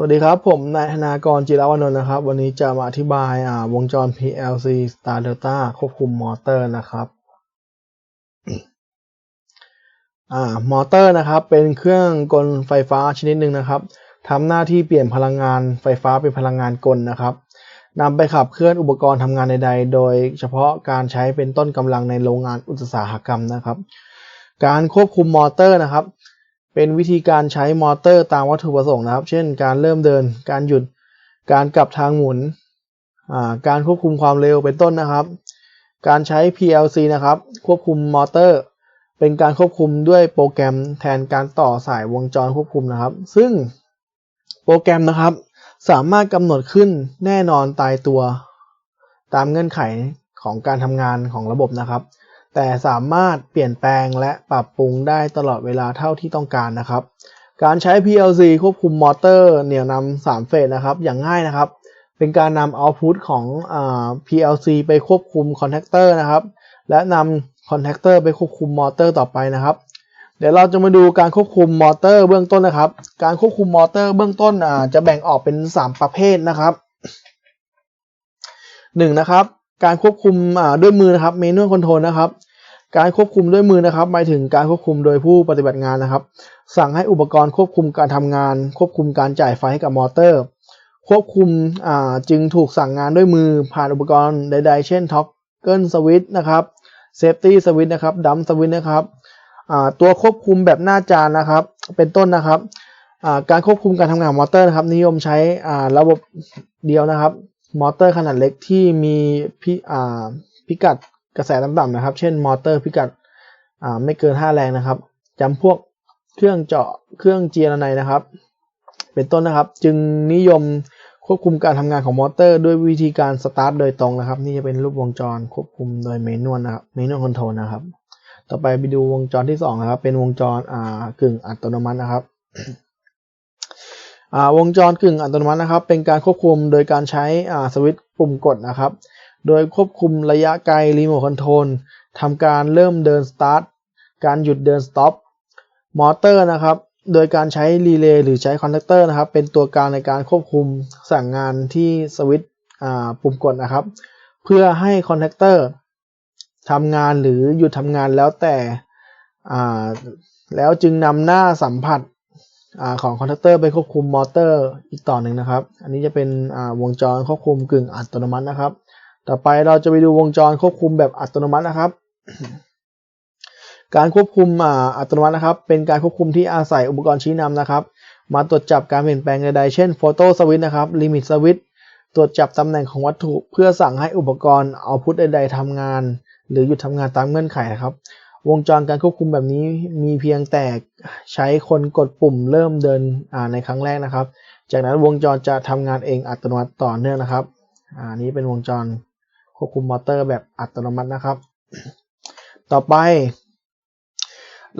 สวัสดีครับ ผมนายธนากรจิรวนนท์นะครับ วันนี้จะมาอธิบายอ่าวงจร PLC Star Delta ควบคุมมอเตอร์นะครับอ่ามอเตอร์นะครับ เป็นเครื่องกลไฟฟ้าชนิดหนึ่งนะครับทำหน้าที่เปลี่ยนพลังงานไฟฟ้าเป็นพลังงานกลนะครับนำไปขับเคลื่อนอุปกรณ์ทำงานใดๆ โดยเฉพาะการใช้เป็นต้นกำลังในโรงงานอุตสาหกรรมนะครับ การควบคุมมอเตอร์นะครับ เป็นวิธีการใช้มอเตอร์ตามวัตถุประสงค์นะครับ เช่น การเริ่มเดิน การหยุด การกลับทางหมุน การควบคุมความเร็วเป็นต้นนะครับ การใช้ PLC นะครับ ควบคุมมอเตอร์ เป็นการควบคุมด้วยโปรแกรมแทนการต่อสายวงจรควบคุมนะครับ ซึ่งโปรแกรมนะครับ สามารถกำหนดขึ้นแน่นอนตายตัว ตามเงื่อนไขของการทำงานของระบบนะครับ แต่สามารถเปลี่ยนแปลงและปรับปรุงได้ตลอดเวลาเท่าที่ต้องการนะครับ การใช้ PLC ควบคุมมอเตอร์เหนี่ยวนำ3เฟสนะครับ อย่างง่ายนะครับ เป็นการนำเอาพุตของอ PLC ไปควบคุมคอนแทคเตอร์นะครับ และนำคอนแทคเตอร์ไปควบคุมมอเตอร์ต่อไปนะครับ เดี๋ยวเราจะมาดูการควบคุมมอเตอร์เบื้องต้นนะครับ การควบคุมมอเตอร์เบื้องต้นจะแบ่งออกเป็น 3 ประเภทนะครับ 1. นะครับการควบคุมด้วยมือนะครับเมนูคอนโทรลนะครับ การควบคุมด้วยมือนะครับหมายถึงการควบคุมโดยผู้ปฏิบัติงานนะครับ สั่งให้อุปกรณ์ควบคุมการทำงาน ควบคุมการจ่ายไฟให้กับมอเตอร์ ควบคุมจึงถูกสั่งงานด้วยมือผ่านอุปกรณ์ใด ๆ เช่นท็อกเกิลสวิตช์นะครับเซฟตี้สวิตช์นะครับดัมสวิตช์นะครับตัวควบคุมแบบหน้าจานนะครับ เป็นต้นนะครับการควบคุมการทำงานมอเตอร์นะครับ นิยมใช้ระบบเดียวนะครับ มอเตอร์ขนาดเล็กที่มีพิพิกัด กระแสต่ำๆนะครับ เช่นมอเตอร์พิกัดไม่เกิน 5 แรงนะครับจำพวกเครื่องเจาะเครื่องเจียร์ในนะครับ เป็นต้นนะครับ จึงนิยมควบคุมการทำงานของมอเตอร์ ด้วยวิธีการสตาร์ทโดยตรงนะครับ นี่จะเป็นรูปวงจรควบคุมโดยเมนวลนะครับเมนวลคอนโทรลนะครับ ต่อไปไปดูวงจรที่2นะครับเป็นวงจรอ่ากึ่งอัตโนมัตินะครับอ่าวงจรกึ่งอัตโนมัตินะครับ เป็นการควบคุมโดยการใช้อ่าสวิตช์ปุ่มกดนะครับ โดยควบคุมระยะไกลรีโมทคอนโทรลทำการเริ่มเดินสตาร์ทการหยุดเดินสต็อปมอเตอร์นะครับ โดยการใช้รีเลย์หรือใช้คอนแทคเตอร์นะครับ เป็นตัวกลางในการควบคุมสั่งงานที่สวิตช์ปุ่มกดนะครับ เพื่อให้คอนแทคเตอร์ทำงานหรือหยุดทำงานแล้วแต่แล้วจึงนำหน้าสัมผัสอของคอนแทคเตอร์ไปควบคุมมอเตอร์อีกต่อหนึ่งนะครับ อันนี้จะเป็นวงจรควบคุมกึ่งอัตโนมัตินะครับ ต่อไปเราจะไปดูวงจรควบคุมแบบอัตโนมัตินะครับ การควบคุมอัตโนมัตินะครับ เป็นการควบคุมที่อาศัยอุปกรณ์ชี้นำนะครับ มาตรวจจับการเปลี่ยนแปลงใดๆ เช่นโฟโต้สวิตช์นะครับลิมิตสวิตช์ตรวจจับตำแหน่งของวัตถุ เพื่อสั่งให้อุปกรณ์เอาพุทใดๆทำงาน หรือหยุดทำงานตามเงื่อนไขนะครับ วงจรการควบคุมแบบนี้มีเพียงแต่ใช้คนกดปุ่มเริ่มเดินในครั้งแรกนะครับ จากนั้นวงจรจะทำงานเองอัตโนมัติต่อเนื่องนะครับอันนี้เป็นวงจร ควบคุมมอเตอร์แบบอัตโนมัตินะครับ ต่อไป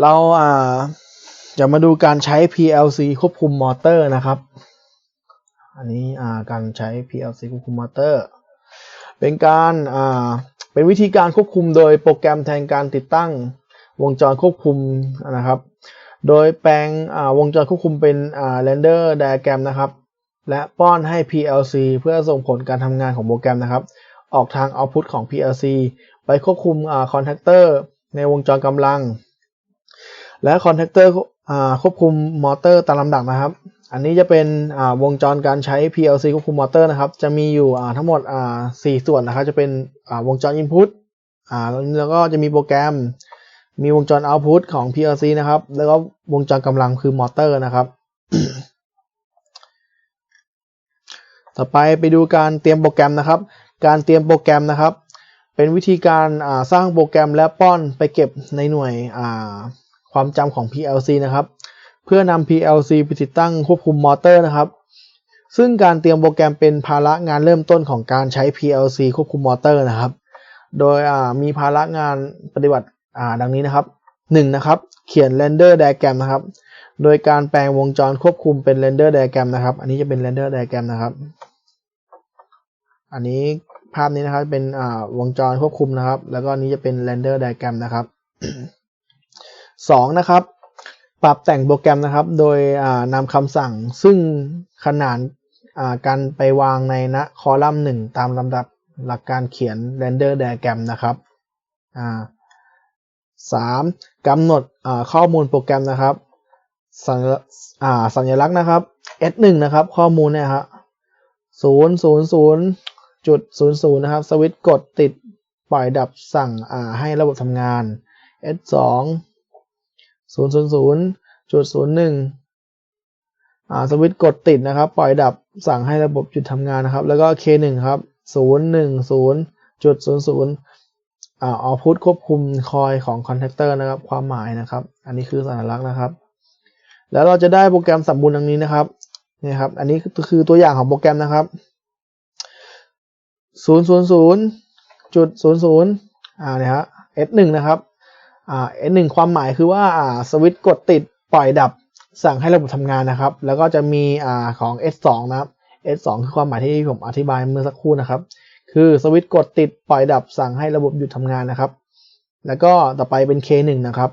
เราอ่าจะมาดูการใช้ PLC ควบคุมมอเตอร์นะครับ อันนี้อ่าการใช้ PLC ควบคุมมอเตอร์ เป็นการอ่าเป็นวิธีการควบคุมโดยโปรแกรมแทนการติดตั้งวงจรควบคุมนะครับ โดยแปลงวงจรควบคุมเป็น render diagram นะครับ และป้อนให้ PLC เพื่อส่งผลการทำงานของโปรแกรมนะครับ ออกทาง output ของ PLC ไปควบคุมคอนแทคเตอร์ในวงจรกำลัง และคอนแทคเตอร์ควบคุมมอเตอร์ตามลำดับนะครับ อันนี้จะเป็นวงจรการใช้ PLC ควบคุมมอเตอร์นะครับ จะมีอยู่ทั้งหมด 4 ส่วนนะครับ จะเป็นวงจร Input แล้วก็จะมีโปรแกรม มีวงจร Output ของ PLC นะครับ แล้วก็วงจรกำลังคือมอเตอร์นะครับ ต่อไปไปดูการเตรียมโปรแกรมนะครับ การเตรียมโปรแกรมนะครับ เป็นวิธีการสร้างโปรแกรมและป้อนไปเก็บในหน่วยความจำของ PLC นะครับ เพื่อนำ PLC ไปติดตั้งควบคุมมอเตอร์นะครับ ซึ่งการเตรียมโปรแกรมเป็นภาระงานเริ่มต้นของการใช้ PLC ควบคุมมอเตอร์นะครับ โดยมีภาระงานปฏิบัติดังนี้นะครับ 1. นะครับเขียน render diagram นะครับ โดยการแปลงวงจรควบคุมเป็น render diagram นะครับ อันนี้จะเป็น render diagram นะครับ อันนี้าพนี้นะครับเป็นวงจรควบคุมนะครับ แล้วก็นี้จะเป็น render diagram นะครับ 2. นะครับ ปรับแต่งโปรแกรมนะครับ โดยนำคำสั่งซึ่งขนานการไปวางในณคอลัมน์หนึ่งตามลำดับหลักการเขียน render diagram นะครับสามกำหนดข้อมูลโปรแกรมนะครับสัญสัญลักษณ์นะครับ S1 นะครับ ข้อมูลเนี่ยครับศูนย์ศูนย์ศูนย์ จุดศูนย์ศูนย์นะครับ สวิตช์กดติดปล่อยดับสั่งให้ระบบทำงาน S2 ศูนย์ศูนย์ศูนย์จุดศูนย์หนึ่งสวิตช์กดติดนะครับ ปล่อยดับสั่งให้ระบบหยุดทำงานนะครับ แล้วก็ K1 ครับศูนย์หนึ่งศูนย์จุดศูนย์ศูนย์อ่าเอาพุทควบคุมคอยของคอนแทคเตอร์นะครับ ความหมายนะครับ อันนี้คือสัญลักษณ์นะครับ แล้วเราจะได้โปรแกรมสมบูรณ์ดังนี้นะครับนี่ครับ อันนี้คือตัวอย่างของโปรแกรมนะครับ ศูนย์ศูนย์ศูนย์จุดศูนย์ศูนย์อ่าเนี่ยฮะ S1 นะครับอ่า S1 ความหมายคือว่าอ่าสวิตช์กดติดปล่อยดับสั่งให้ระบบทำงานนะครับ แล้วก็จะมีอ่าของ S2 นะครับ S2 คือความหมายที่ผมอธิบายเมื่อสักครู่นะครับ คือสวิตช์กดติดปล่อยดับสั่งให้ระบบหยุดทำงานนะครับ แล้วก็ต่อไปเป็น K1 นะครับ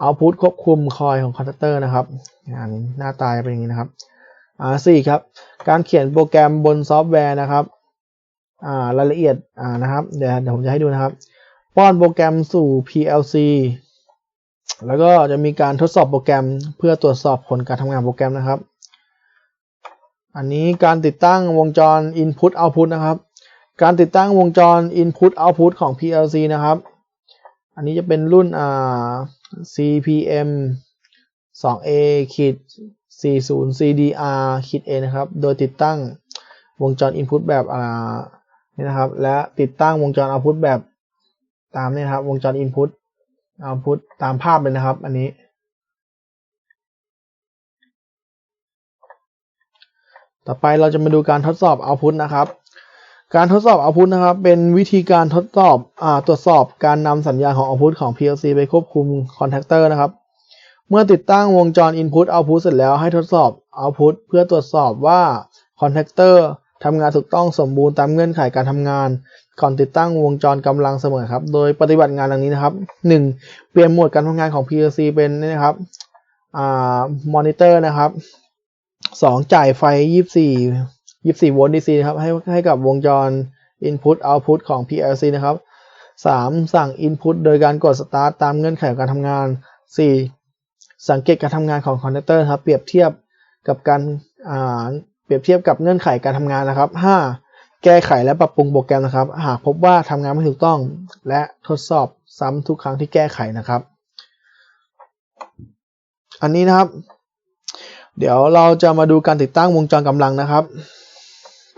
เอาพุทควบคุมคอยของคอนแทคเตอร์นะครับอันหน้าตาเป็นอย่างนี้นะครับอ่าสี่ครับ การเขียนโปรแกรมบนซอฟต์แวร์นะครับ รายละเอียดนะครับเดี๋ยวเดี๋ยวผมจะให้ดูนะครับ ป้อนโปรแกรมสู่ PLC แล้วก็จะมีการทดสอบโปรแกรมเพื่อตรวจสอบผลการทำงานโปรแกรมนะครับ อันนี้การติดตั้งวงจร Input Output นะครับ การติดตั้งวงจร Input Output ของ PLC นะครับ อันนี้จะเป็นรุ่น CPM 2A ขีด40 CDR ขีด A นะครับ โดยติดตั้งวงจร Input แบบอ่า นี่นะครับ และติดตั้งวงจร Output แบบตามนี่ครับ วงจร Input Output ตามภาพเลยนะครับ อันนี้ ต่อไปเราจะมาดูการทดสอบ Output นะครับ การทดสอบ Output นะครับ เป็นวิธีการทดสอบอตรวจสอบการนำสัญญาณของ Output ของ PLC ไปควบคุมคอนแทคเตอร์นะครับเมื่อติดตั้งวงจร Input Output เสร็จแล้วให้ทดสอบ Output เพื่อตรวจสอบว่าคอนแทคเตอร์ ทำงานถูกต้องสมบูรณ์ตามเงื่อนไขการทำงาน ก่อนติดตั้งวงจรกำลังเสมอครับ โดยปฏิบัติงานดังนี้นะครับ 1. เปลี่ยนโหมดการทำงานของ PLC เป็นนี่นะครับอ่ามอนิเตอร์นะครับ 2. จ่ายไฟ 24 24 โวลต์ DC นะครับให้ให้กับวงจร Input Output ของ PLC นะครับ 3. สั่ง Input โดยการกด Start ตามเงื่อนไขการทำงาน 4. สังเกตการทำงานของคอนเนคเตอร์ครับ เปรียบเทียบกับการ รียบเทียบกับเงื่อนไขการทำงานนะครับ 5. แก้ไขและปรับปรุงโปรแกรมนะครับ หากพบว่าทำงานไม่ถูกต้อง และทดสอบซ้ำทุกครั้งที่แก้ไขนะครับ อันนี้นะครับ เดี๋ยวเราจะมาดูการติดตั้งวงจรกำลังนะครับ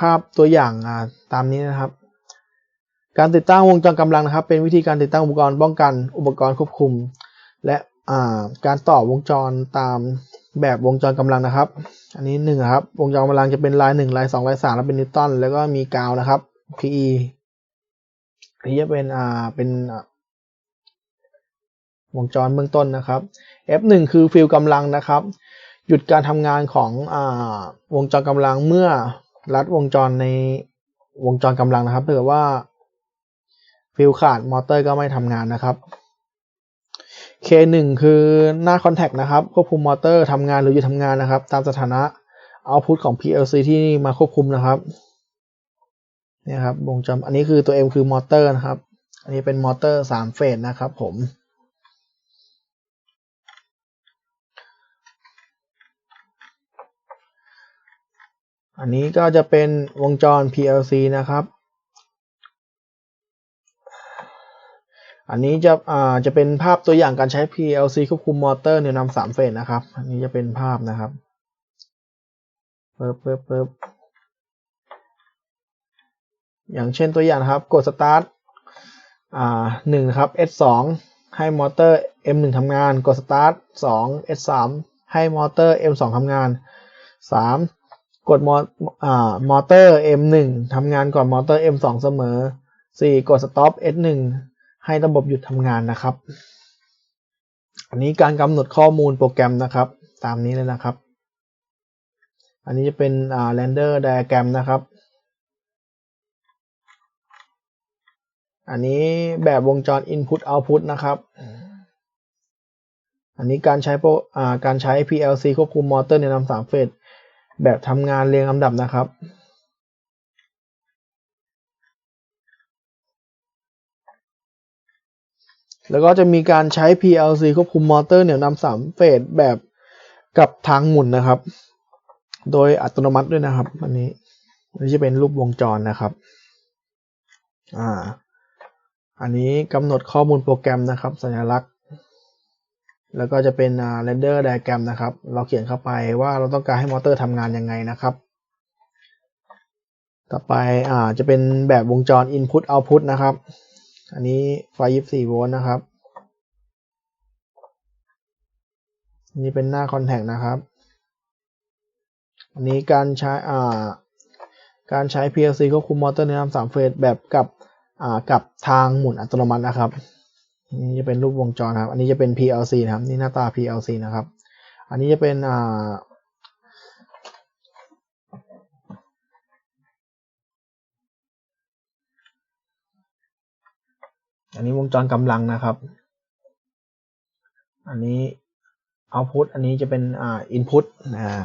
ภาพตัวอย่างตามนี้นะครับ การติดตั้งวงจรกำลังนะครับ เป็นวิธีการติดตั้งอุปกรณ์ป้องกัน อุปกรณ์ควบคุม และการต่อวงจรตาม แบบวงจรกำลังนะครับ อันนี้หนึ่งครับ วงจรกำลังจะเป็นลายหนึ่งลายสองลายสามแล้วเป็นนิวตันแล้วก็มีกาวนะครับ PE อันนี้จะเป็นอ่าเป็นวงจรเบื้องต้นนะครับ F1 คือฟิลกำลังนะครับ หยุดการทำงานของอ่าวงจรกำลังเมื่อรัดวงจรในวงจรกำลังนะครับถ้าเกิดว่าฟิลขาดมอเตอร์ก็ไม่ทำงานนะครับ K1 คือหน้าคอนแทคนะครับควบคุมมอเตอร์ทำงานหรือหยุดทำงานนะครับ ตามสถานะเอาพุตของ PLC ที่มาควบคุมนะครับนี่ครับวงจรอันนี้คือตัว M คือมอเตอร์นะครับ อันนี้เป็นมอเตอร์สามเฟสนะครับผมอันนี้ก็จะเป็นวงจร PLC นะครับ อันนี้จะอ่าจะเป็นภาพตัวอย่างการใช้ PLC ควบคุมมอเตอร์เนี่ยนำสามเฟสนะครับ อันนี้จะเป็นภาพนะครับเปิบเปิบเปิบอย่างเช่นตัวอย่างครับ กด start อ่าหนึ่งครับ S2 ให้มอเตอร์ M1 ทำงาน กด start 2 S3 ให้มอเตอร์ M2 ทำงาน 3. กดมออ่ามอเตอร์ M1 ทำงานก่อนมอเตอร์ M2 เสมอ 4. กด stop S1 ให้ระบบหยุดทำงานนะครับ อันนี้การกำหนดข้อมูลโปรแกรมนะครับ ตามนี้เลยนะครับ อันนี้จะเป็นอ่า render diagram นะครับ อันนี้แบบวงจร input output นะครับ อันนี้การใช้โปรอ่าการใช้ PLC ควบคุมมอเตอร์ในลำสามเฟสแบบทำงานเรียงลำดับนะครับ แล้วก็จะมีการใช้ PLC ควบคุมมอเตอร์เหนี่ยวนำสามเฟสแบบกับทางหมุนนะครับ โดยอัตโนมัติด้วยนะครับ อันนี้อันนี้จะเป็นรูปวงจรนะครับอ่าอันนี้กำหนดข้อมูลโปรแกรมนะครับ สัญลักษณ์ แล้วก็จะเป็นอ่า render diagram นะครับ เราเขียนเข้าไปว่าเราต้องการให้มอเตอร์ทำงานยังไงนะครับ ต่อไปอ่าจะเป็นแบบวงจร input output นะครับ อันนี้ไฟ24โวลต์นะครับ นี่เป็นหน้า contact นะครับ อันนี้การใช้อ่าการใช้ PLC ควบคุมมอเตอร์ในลำสามเฟสแบบกับอ่ากับทางหมุนอัตโนมัตินะครับ นี่จะเป็นรูปวงจรครับ อันนี้จะเป็น PLC นะครับ นี่หน้าตา PLC นะครับ อันนี้จะเป็นอ่า อันนี้วงจรกำลังนะครับ อันนี้ output อันนี้จะเป็นอ่า input อ่า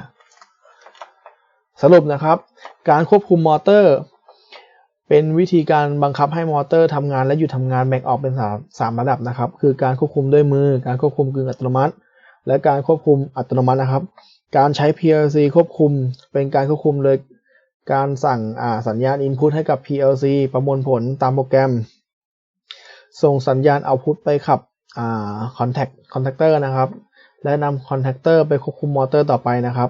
สรุปนะครับ การควบคุมมอเตอร์ เป็นวิธีการบังคับให้มอเตอร์ทำงานและหยุดทำงานแบ่งออกเป็นสามสามระดับนะครับ คือการควบคุมด้วยมือ การควบคุมกึ่งอัตโนมัติ และการควบคุมอัตโนมัตินะครับ การใช้ PLC ควบคุม เป็นการควบคุมโดยการสั่งอ่าสัญญาณ input ให้กับ PLC ประมวลผลตามโปรแกรม ส่งสัญญาณ output ไปขับคอ่า contact contactor นะครับ และนำ contactor ไปควบคุมมอเตอร์ต่อไปนะครับ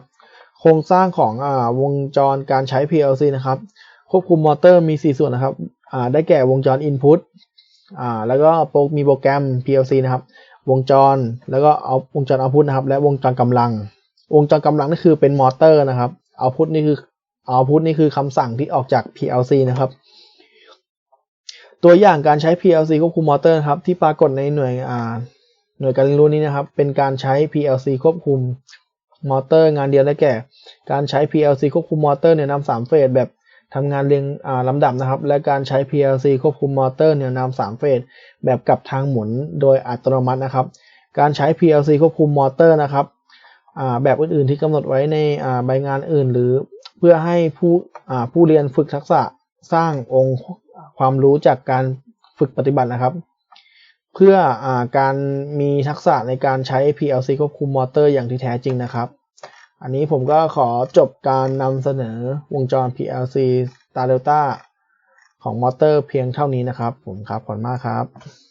โครงสร้างของอวงจรการใช้ PLC นะครับ ควบคุมมอเตอร์มี 4 ส่วนนะครับได้แก่วงจร Input แล้วก็มีโปรแกรม PLC นะครับ วงจรแล้วก็เอาวงจร Output นะครับ และวงจรกำลัง วงจรกำลังนี่คือเป็นมอเตอร์นะครับ Output นี่คือ Output นี่คือคำสั่งที่ออกจาก PLC นะครับ ตัวอย่างการใช้ PLC ควบคุมมอเตอร์ครับที่ปรากฏในหน่วยอ่าหน่วยการเรียนรู้นี้นะครับ เป็นการใช้ PLC ควบคุมมอเตอร์ งานเดียวได้แก่ การใช้ PLC ควบคุมมอเตอร์เนี่ยนำสามเฟสแบบทำงานเรียงอ่าลำดับนะครับ และการใช้ PLC ควบคุมมอเตอร์เนี่ยนำสามเฟสแบบกลับทางหมุนโดยอัตโนมัตินะครับ การใช้ PLC ควบคุมมอเตอร์นะครับอ่าแบบอื่นๆที่กำหนดไว้ในอ่าใบงานอื่น หรือเพื่อให้ผู้อ่าผู้เรียนฝึกทักษะสร้างองค์ ความรู้จากการฝึกปฏิบัตินะครับ เพื่ออการมีทักษะในการใช้ PLC ควบคุมมอเตอร์อย่างที่แท้จริงนะครับ อันนี้ผมก็ขอจบการนำเสนอวงจร PLC Star Delta ของมอเตอร์เพียงเท่านี้นะครับ ผมครับขอบคุณมากครับ